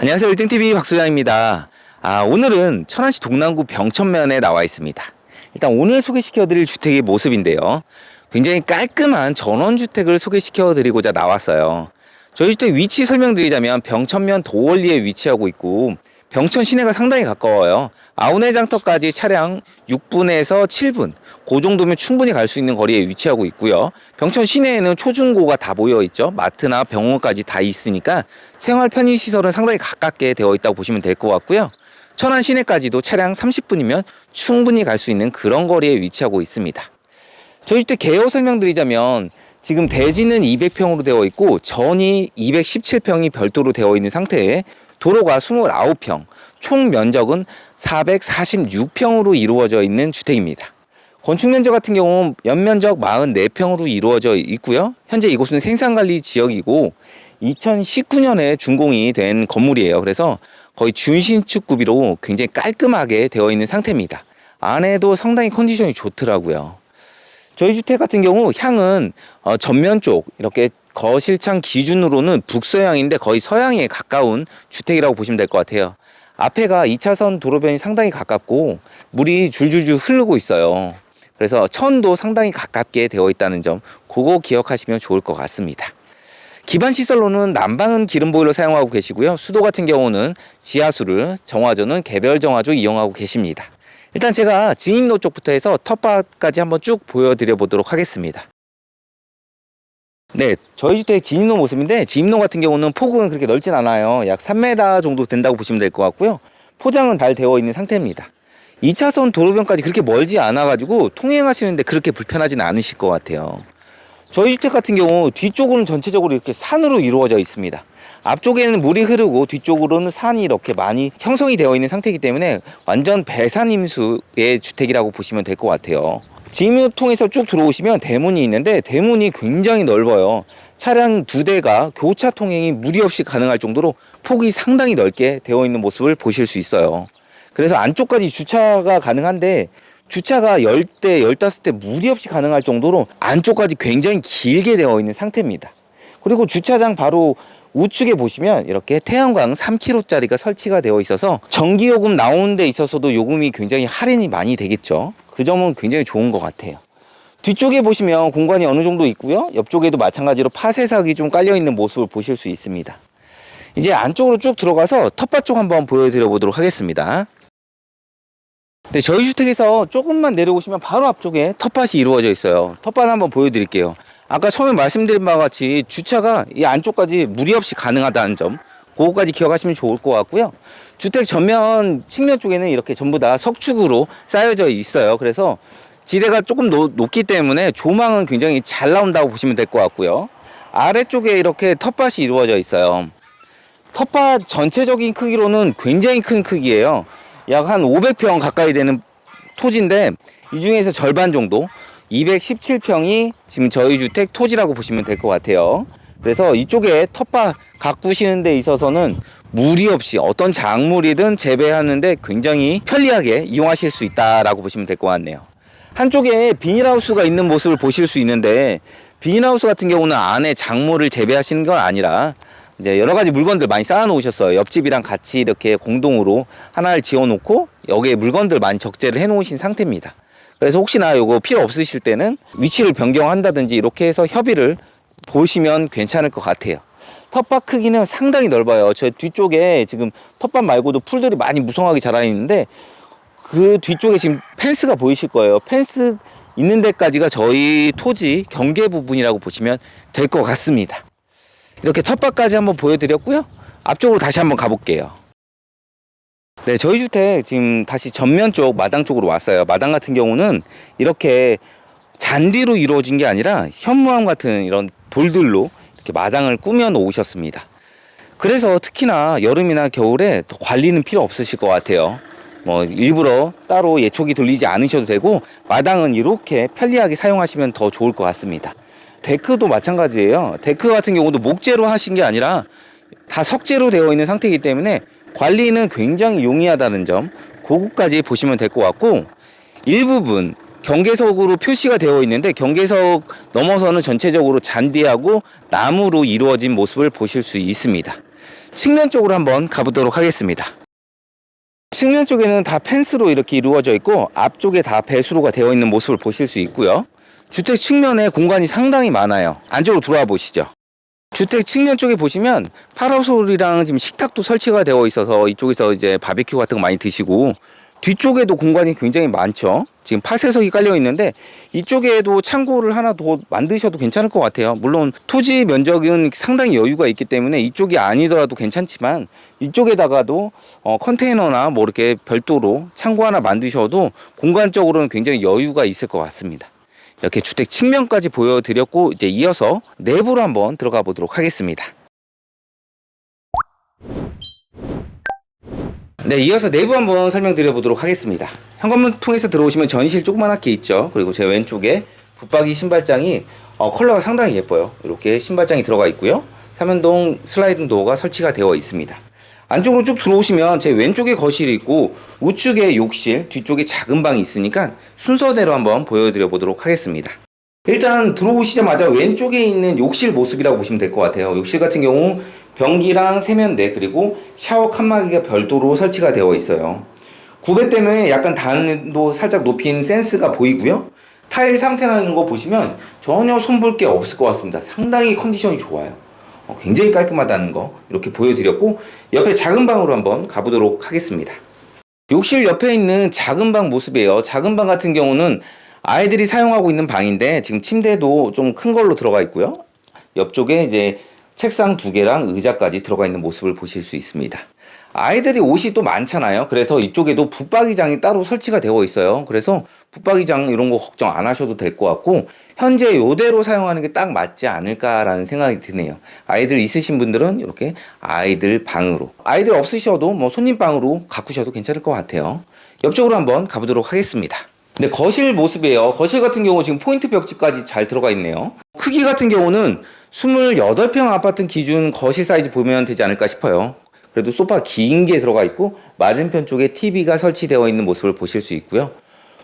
안녕하세요. 1등TV 박소장입니다. 아, 오늘은 천안시 동남구 병천면에 나와 있습니다. 일단 오늘 소개시켜드릴 주택의 모습인데요. 굉장히 깔끔한 전원주택을 소개시켜드리고자 나왔어요. 저희 주택 위치 설명드리자면 병천면 도원리에 위치하고 있고 병천 시내가 상당히 가까워요. 아우네 장터까지 차량 6분에서 7분. 그 정도면 충분히 갈 수 있는 거리에 위치하고 있고요. 병천 시내에는 초중고가 다 모여 있죠. 마트나 병원까지 다 있으니까 생활 편의 시설은 상당히 가깝게 되어 있다고 보시면 될 것 같고요. 천안 시내까지도 차량 30분이면 충분히 갈 수 있는 그런 거리에 위치하고 있습니다. 저희 주택 개요 설명드리자면 지금 대지는 200평으로 되어 있고 전이 217평이 별도로 되어 있는 상태에 도로가 29평, 총 면적은 446평으로 이루어져 있는 주택입니다. 건축 면적 같은 경우는 연면적 44평으로 이루어져 있고요. 현재 이곳은 생산관리 지역이고 2019년에 준공이 된 건물이에요. 그래서 거의 준신축급으로 굉장히 깔끔하게 되어 있는 상태입니다. 안에도 상당히 컨디션이 좋더라고요. 저희 주택 같은 경우 향은 어, 전면 쪽 이렇게 거실창 기준으로는 북서향인데 거의 서향에 가까운 주택이라고 보시면 될 것 같아요. 앞에가 2차선 도로변이 상당히 가깝고 물이 줄줄줄 흐르고 있어요. 그래서 천도 상당히 가깝게 되어 있다는 점 그거 기억하시면 좋을 것 같습니다. 기반 시설로는 난방은 기름 보일러 사용하고 계시고요. 수도 같은 경우는 지하수를 정화조는 개별 정화조 이용하고 계십니다. 일단 제가 진입로 쪽부터 해서 텃밭까지 한번 쭉 보여드려 보도록 하겠습니다. 네, 저희 주택 진입로 모습인데 진입로 같은 경우는 폭은 그렇게 넓진 않아요. 약 3m 정도 된다고 보시면 될 것 같고요. 포장은 잘 되어 있는 상태입니다. 2차선 도로변까지 그렇게 멀지 않아가지고 통행하시는데 그렇게 불편하지는 않으실 것 같아요. 저희 주택 같은 경우 뒤쪽은 전체적으로 이렇게 산으로 이루어져 있습니다. 앞쪽에는 물이 흐르고 뒤쪽으로는 산이 이렇게 많이 형성이 되어 있는 상태이기 때문에 완전 배산임수의 주택이라고 보시면 될 것 같아요. 진입로 통해서 쭉 들어오시면 대문이 있는데 대문이 굉장히 넓어요. 차량 두 대가 교차 통행이 무리 없이 가능할 정도로 폭이 상당히 넓게 되어 있는 모습을 보실 수 있어요. 그래서 안쪽까지 주차가 가능한데 주차가 10대, 15대 무리 없이 가능할 정도로 안쪽까지 굉장히 길게 되어 있는 상태입니다. 그리고 주차장 바로 우측에 보시면 이렇게 태양광 3kg짜리가 설치가 되어 있어서 전기요금 나오는 데 있어서도 요금이 굉장히 할인이 많이 되겠죠. 그 점은 굉장히 좋은 것 같아요. 뒤쪽에 보시면 공간이 어느 정도 있고요. 옆쪽에도 마찬가지로 파쇄석이 좀 깔려 있는 모습을 보실 수 있습니다. 이제 안쪽으로 쭉 들어가서 텃밭 쪽 한번 보여드려 보도록 하겠습니다. 네, 저희 주택에서 조금만 내려오시면 바로 앞쪽에 텃밭이 이루어져 있어요. 텃밭 한번 보여드릴게요. 아까 처음에 말씀드린 바와 같이 주차가 이 안쪽까지 무리 없이 가능하다는 점, 그거까지 기억하시면 좋을 것 같고요. 주택 전면 측면 쪽에는 이렇게 전부 다 석축으로 쌓여져 있어요. 그래서 지대가 조금 노, 높기 때문에 조망은 굉장히 잘 나온다고 보시면 될 것 같고요. 아래쪽에 이렇게 텃밭이 이루어져 있어요. 텃밭 전체적인 크기로는 굉장히 큰 크기예요. 약 한 500평 가까이 되는 토지인데 이 중에서 절반 정도 217평이 지금 저희 주택 토지라고 보시면 될 것 같아요. 그래서 이쪽에 텃밭 가꾸시는 데 있어서는 무리 없이 어떤 작물이든 재배하는데 굉장히 편리하게 이용하실 수 있다라고 보시면 될 것 같네요. 한쪽에 비닐하우스가 있는 모습을 보실 수 있는데 비닐하우스 같은 경우는 안에 작물을 재배하시는 건 아니라 이제 여러 가지 물건들 많이 쌓아 놓으셨어요. 옆집이랑 같이 이렇게 공동으로 하나를 지어 놓고 여기에 물건들 많이 적재를 해 놓으신 상태입니다. 그래서 혹시나 요거 필요 없으실 때는 위치를 변경한다든지 이렇게 해서 협의를 보시면 괜찮을 것 같아요. 텃밭 크기는 상당히 넓어요. 저 뒤쪽에 지금 텃밭 말고도 풀들이 많이 무성하게 자라 있는데 그 뒤쪽에 지금 펜스가 보이실 거예요. 펜스 있는 데까지가 저희 토지 경계 부분이라고 보시면 될 것 같습니다. 이렇게 텃밭까지 한번 보여드렸고요. 앞쪽으로 다시 한번 가볼게요. 네, 저희 주택 지금 다시 전면 쪽 마당 쪽으로 왔어요. 마당 같은 경우는 이렇게 잔디로 이루어진 게 아니라 현무암 같은 이런 돌들로 이렇게 마당을 꾸며 놓으셨습니다. 그래서 특히나 여름이나 겨울에 더 관리는 필요 없으실 것 같아요. 뭐 일부러 따로 예초기 돌리지 않으셔도 되고 마당은 이렇게 편리하게 사용하시면 더 좋을 것 같습니다. 데크도 마찬가지예요. 데크 같은 경우도 목재로 하신 게 아니라 다 석재로 되어 있는 상태이기 때문에 관리는 굉장히 용이하다는 점 그거까지 보시면 될 것 같고 일부분 경계석으로 표시가 되어 있는데 경계석 넘어서는 전체적으로 잔디하고 나무로 이루어진 모습을 보실 수 있습니다. 측면 쪽으로 한번 가보도록 하겠습니다. 측면 쪽에는 다 펜스로 이렇게 이루어져 있고 앞쪽에 다 배수로가 되어 있는 모습을 보실 수 있고요. 주택 측면에 공간이 상당히 많아요. 안쪽으로 들어와 보시죠. 주택 측면 쪽에 보시면 파라솔이랑 지금 식탁도 설치가 되어 있어서 이쪽에서 이제 바베큐 같은 거 많이 드시고 뒤쪽에도 공간이 굉장히 많죠. 지금 파쇄석이 깔려 있는데 이쪽에도 창고를 하나 더 만드셔도 괜찮을 것 같아요. 물론 토지 면적은 상당히 여유가 있기 때문에 이쪽이 아니더라도 괜찮지만 이쪽에다가도 어, 컨테이너나 뭐 이렇게 별도로 창고 하나 만드셔도 공간적으로는 굉장히 여유가 있을 것 같습니다. 이렇게 주택 측면까지 보여드렸고 이제 이어서 내부로 한번 들어가 보도록 하겠습니다. 네, 이어서 내부 한번 설명드려 보도록 하겠습니다. 현관문 통해서 들어오시면 전실 조그만하게 있죠. 그리고 제 왼쪽에 붙박이 신발장이 어, 컬러가 상당히 예뻐요. 이렇게 신발장이 들어가 있고요. 삼연동 슬라이딩 도어가 설치가 되어 있습니다. 안쪽으로 쭉 들어오시면 제 왼쪽에 거실이 있고 우측에 욕실, 뒤쪽에 작은 방이 있으니까 순서대로 한번 보여드려 보도록 하겠습니다. 일단 들어오시자마자 왼쪽에 있는 욕실 모습이라고 보시면 될 것 같아요. 욕실 같은 경우 변기랑 세면대 그리고 샤워 칸막이가 별도로 설치가 되어 있어요. 구배 때문에 약간 단도 살짝 높인 센스가 보이고요. 타일 상태라는 거 보시면 전혀 손볼 게 없을 것 같습니다. 상당히 컨디션이 좋아요. 어, 굉장히 깔끔하다는 거 이렇게 보여드렸고 옆에 작은 방으로 한번 가보도록 하겠습니다. 욕실 옆에 있는 작은 방 모습이에요. 작은 방 같은 경우는 아이들이 사용하고 있는 방인데 지금 침대도 좀 큰 걸로 들어가 있고요. 옆쪽에 이제 책상 두 개랑 의자까지 들어가 있는 모습을 보실 수 있습니다. 아이들이 옷이 또 많잖아요. 그래서 이쪽에도 붙박이장이 따로 설치가 되어 있어요. 그래서 붙박이장 이런 거 걱정 안 하셔도 될 것 같고 현재 이대로 사용하는 게 딱 맞지 않을까라는 생각이 드네요. 아이들 있으신 분들은 이렇게 아이들 방으로 아이들 없으셔도 뭐 손님 방으로 가꾸셔도 괜찮을 것 같아요. 옆쪽으로 한번 가보도록 하겠습니다. 네, 거실 모습이에요. 거실 같은 경우 지금 포인트 벽지까지 잘 들어가 있네요. 크기 같은 경우는 28평 아파트 기준 거실 사이즈 보면 되지 않을까 싶어요. 그래도 소파 긴 게 들어가 있고 맞은편 쪽에 TV가 설치되어 있는 모습을 보실 수 있고요.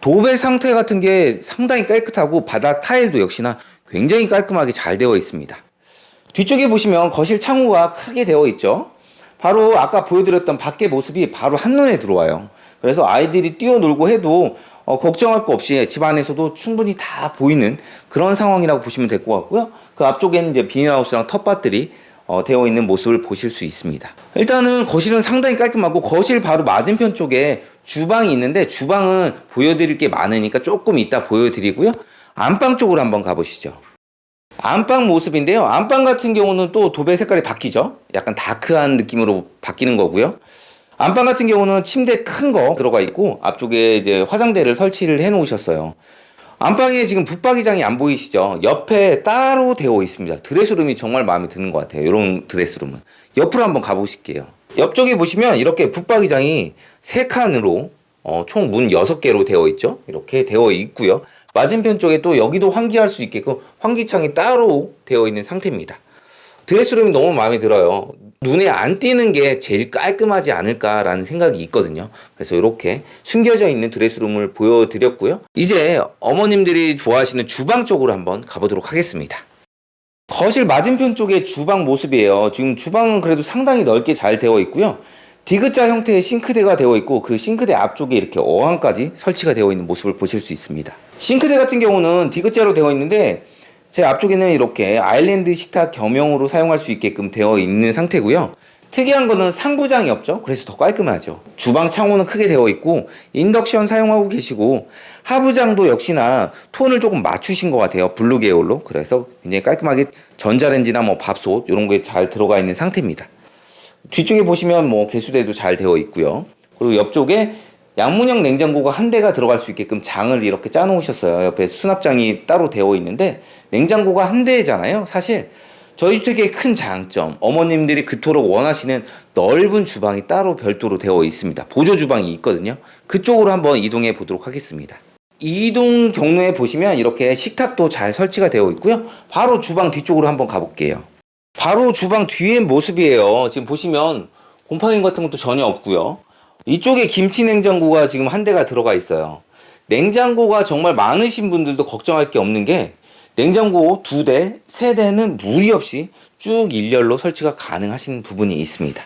도배 상태 같은 게 상당히 깨끗하고 바닥 타일도 역시나 굉장히 깔끔하게 잘 되어 있습니다. 뒤쪽에 보시면 거실 창호가 크게 되어 있죠. 바로 아까 보여드렸던 밖의 모습이 바로 한눈에 들어와요. 그래서 아이들이 뛰어놀고 해도 어, 걱정할 거 없이 집 안에서도 충분히 다 보이는 그런 상황이라고 보시면 될 것 같고요. 그 앞쪽에는 이제 비닐하우스랑 텃밭들이 어, 되어 있는 모습을 보실 수 있습니다. 일단은 거실은 상당히 깔끔하고 거실 바로 맞은편 쪽에 주방이 있는데 주방은 보여드릴 게 많으니까 조금 이따 보여드리고요. 안방 쪽으로 한번 가보시죠. 안방 모습인데요. 안방 같은 경우는 또 도배 색깔이 바뀌죠. 약간 다크한 느낌으로 바뀌는 거고요. 안방 같은 경우는 침대 큰 거 들어가 있고 앞쪽에 이제 화장대를 설치를 해 놓으셨어요. 안방에 지금 붙박이장이 안 보이시죠? 옆에 따로 되어 있습니다. 드레스룸이 정말 마음에 드는 것 같아요. 이런 드레스룸은. 옆으로 한번 가보실게요. 옆쪽에 보시면 이렇게 붙박이장이 세 칸으로 어, 총 문 6개로 되어 있죠. 이렇게 되어 있고요. 맞은편 쪽에 또 여기도 환기할 수 있게끔 환기창이 따로 되어 있는 상태입니다. 드레스룸이 너무 마음에 들어요. 눈에 안 띄는 게 제일 깔끔하지 않을까라는 생각이 있거든요. 그래서 이렇게 숨겨져 있는 드레스룸을 보여드렸고요. 이제 어머님들이 좋아하시는 주방 쪽으로 한번 가보도록 하겠습니다. 거실 맞은편 쪽에 주방 모습이에요. 지금 주방은 그래도 상당히 넓게 잘 되어 있고요. 디귿자 형태의 싱크대가 되어 있고 그 싱크대 앞쪽에 이렇게 어항까지 설치가 되어 있는 모습을 보실 수 있습니다. 싱크대 같은 경우는 디귿자로 되어 있는데 제 앞쪽에는 이렇게 아일랜드 식탁 겸용으로 사용할 수 있게끔 되어 있는 상태고요. 특이한 거는 상부장이 없죠. 그래서 더 깔끔하죠. 주방 창호는 크게 되어 있고 인덕션 사용하고 계시고 하부장도 역시나 톤을 조금 맞추신 것 같아요. 블루 계열로. 그래서 굉장히 깔끔하게 전자레인지나 뭐 밥솥 이런 거에 잘 들어가 있는 상태입니다. 뒤쪽에 보시면 뭐 개수대도 잘 되어 있고요. 그리고 옆쪽에 양문형 냉장고가 한 대가 들어갈 수 있게끔 장을 이렇게 짜 놓으셨어요. 옆에 수납장이 따로 되어 있는데 냉장고가 한 대잖아요. 사실 저희 주택의 큰 장점, 어머님들이 그토록 원하시는 넓은 주방이 따로 별도로 되어 있습니다. 보조 주방이 있거든요. 그쪽으로 한번 이동해 보도록 하겠습니다. 이동 경로에 보시면 이렇게 식탁도 잘 설치가 되어 있고요. 바로 주방 뒤쪽으로 한번 가볼게요. 바로 주방 뒤의 모습이에요. 지금 보시면 곰팡이 같은 것도 전혀 없고요. 이쪽에 김치 냉장고가 지금 한 대가 들어가 있어요. 냉장고가 정말 많으신 분들도 걱정할 게 없는 게 냉장고 두 대, 세 대는 무리 없이 쭉 일렬로 설치가 가능하신 부분이 있습니다.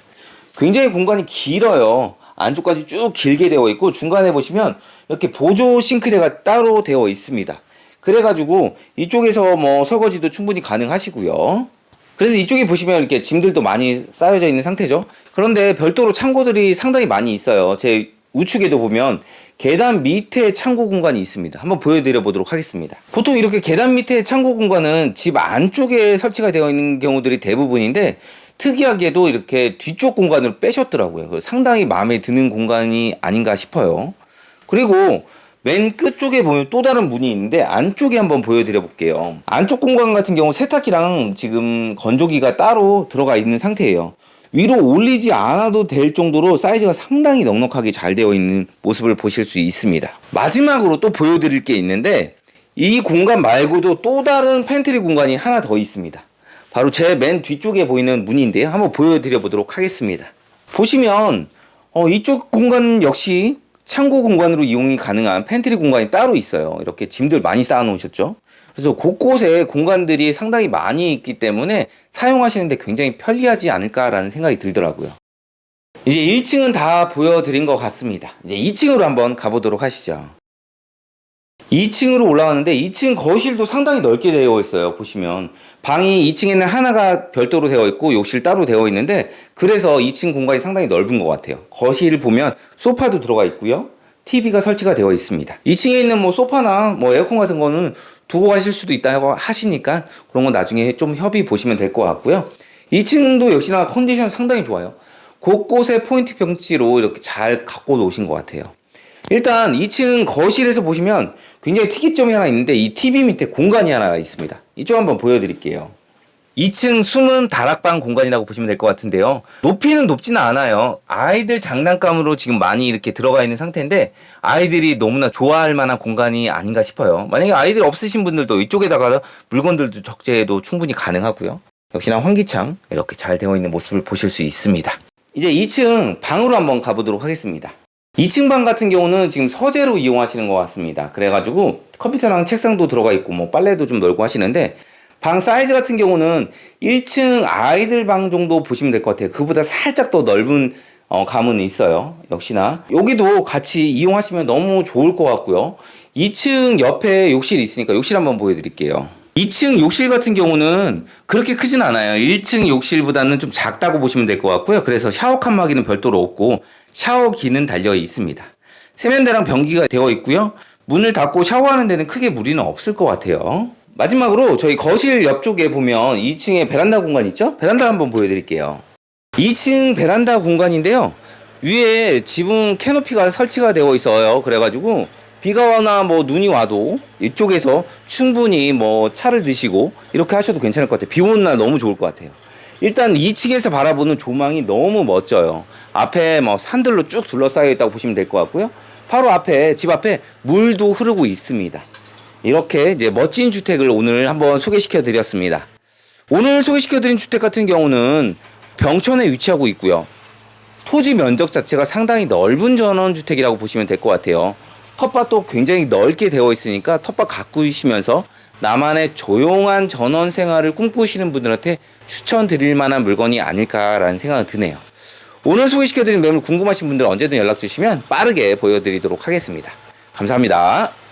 굉장히 공간이 길어요. 안쪽까지 쭉 길게 되어 있고 중간에 보시면 이렇게 보조 싱크대가 따로 되어 있습니다. 그래가지고 이쪽에서 뭐 설거지도 충분히 가능하시고요. 그래서 이쪽에 보시면 이렇게 짐들도 많이 쌓여져 있는 상태죠. 그런데 별도로 창고들이 상당히 많이 있어요. 제 우측에도 보면 계단 밑에 창고 공간이 있습니다. 한번 보여드려 보도록 하겠습니다. 보통 이렇게 계단 밑에 창고 공간은 집 안쪽에 설치가 되어 있는 경우들이 대부분인데 특이하게도 이렇게 뒤쪽 공간으로 빼셨더라고요. 상당히 마음에 드는 공간이 아닌가 싶어요. 그리고 맨 끝쪽에 보면 또 다른 문이 있는데 안쪽에 한번 보여드려 볼게요. 안쪽 공간 같은 경우 세탁기랑 지금 건조기가 따로 들어가 있는 상태예요. 위로 올리지 않아도 될 정도로 사이즈가 상당히 넉넉하게 잘 되어 있는 모습을 보실 수 있습니다. 마지막으로 또 보여드릴 게 있는데 이 공간 말고도 또 다른 팬트리 공간이 하나 더 있습니다. 바로 제 맨 뒤쪽에 보이는 문인데요. 한번 보여드려 보도록 하겠습니다. 보시면 어, 이쪽 공간 역시 창고 공간으로 이용이 가능한 팬트리 공간이 따로 있어요. 이렇게 짐들 많이 쌓아 놓으셨죠? 그래서 곳곳에 공간들이 상당히 많이 있기 때문에 사용하시는데 굉장히 편리하지 않을까라는 생각이 들더라고요. 이제 1층은 다 보여드린 것 같습니다. 이제 2층으로 한번 가보도록 하시죠. 2층으로 올라왔는데 2층 거실도 상당히 넓게 되어 있어요. 보시면 방이 2층에는 하나가 별도로 되어 있고 욕실 따로 되어 있는데 그래서 2층 공간이 상당히 넓은 것 같아요. 거실을 보면 소파도 들어가 있고요. TV가 설치가 되어 있습니다. 2층에 있는 뭐 소파나 뭐 에어컨 같은 거는 두고 가실 수도 있다고 하시니까 그런 거 나중에 좀 협의 보시면 될 것 같고요. 2층도 역시나 컨디션 상당히 좋아요. 곳곳에 포인트 병치로 이렇게 잘 갖고 놓으신 것 같아요. 일단 2층 거실에서 보시면 굉장히 특이점이 하나 있는데 이 TV 밑에 공간이 하나 있습니다. 이쪽 한번 보여드릴게요. 2층 숨은 다락방 공간이라고 보시면 될 것 같은데요. 높이는 높지는 않아요. 아이들 장난감으로 지금 많이 이렇게 들어가 있는 상태인데 아이들이 너무나 좋아할 만한 공간이 아닌가 싶어요. 만약에 아이들 없으신 분들도 이쪽에다가 물건들도 적재해도 충분히 가능하고요. 역시나 환기창 이렇게 잘 되어 있는 모습을 보실 수 있습니다. 이제 2층 방으로 한번 가보도록 하겠습니다. 2층 방 같은 경우는 지금 서재로 이용하시는 것 같습니다. 그래가지고 컴퓨터랑 책상도 들어가 있고 뭐 빨래도 좀 널고 하시는데 방 사이즈 같은 경우는 1층 아이들 방 정도 보시면 될 것 같아요. 그보다 살짝 더 넓은 어, 감은 있어요. 역시나 여기도 같이 이용하시면 너무 좋을 것 같고요. 2층 옆에 욕실이 있으니까 욕실 한번 보여드릴게요. 2층 욕실 같은 경우는 그렇게 크진 않아요. 1층 욕실보다는 좀 작다고 보시면 될 것 같고요. 그래서 샤워 칸막이는 별도로 없고 샤워기는 달려 있습니다. 세면대랑 변기가 되어 있고요. 문을 닫고 샤워하는 데는 크게 무리는 없을 것 같아요. 마지막으로 저희 거실 옆쪽에 보면 2층에 베란다 공간 있죠? 베란다 한번 보여드릴게요. 2층 베란다 공간인데요. 위에 지붕 캐노피가 설치가 되어 있어요. 그래가지고 비가 와나 뭐 눈이 와도 이쪽에서 충분히 뭐 차를 드시고 이렇게 하셔도 괜찮을 것 같아요. 비 오는 날 너무 좋을 것 같아요. 일단 2층에서 바라보는 조망이 너무 멋져요. 앞에 뭐 산들로 쭉 둘러싸여 있다고 보시면 될 것 같고요. 바로 앞에 집 앞에 물도 흐르고 있습니다. 이렇게 이제 멋진 주택을 오늘 한번 소개시켜 드렸습니다. 오늘 소개시켜 드린 주택 같은 경우는 병천에 위치하고 있고요. 토지 면적 자체가 상당히 넓은 전원 주택이라고 보시면 될 것 같아요. 텃밭도 굉장히 넓게 되어 있으니까 텃밭 가꾸시면서 나만의 조용한 전원 생활을 꿈꾸시는 분들한테 추천드릴 만한 물건이 아닐까라는 생각이 드네요. 오늘 소개시켜드린 매물 궁금하신 분들 언제든 연락 주시면 빠르게 보여드리도록 하겠습니다. 감사합니다.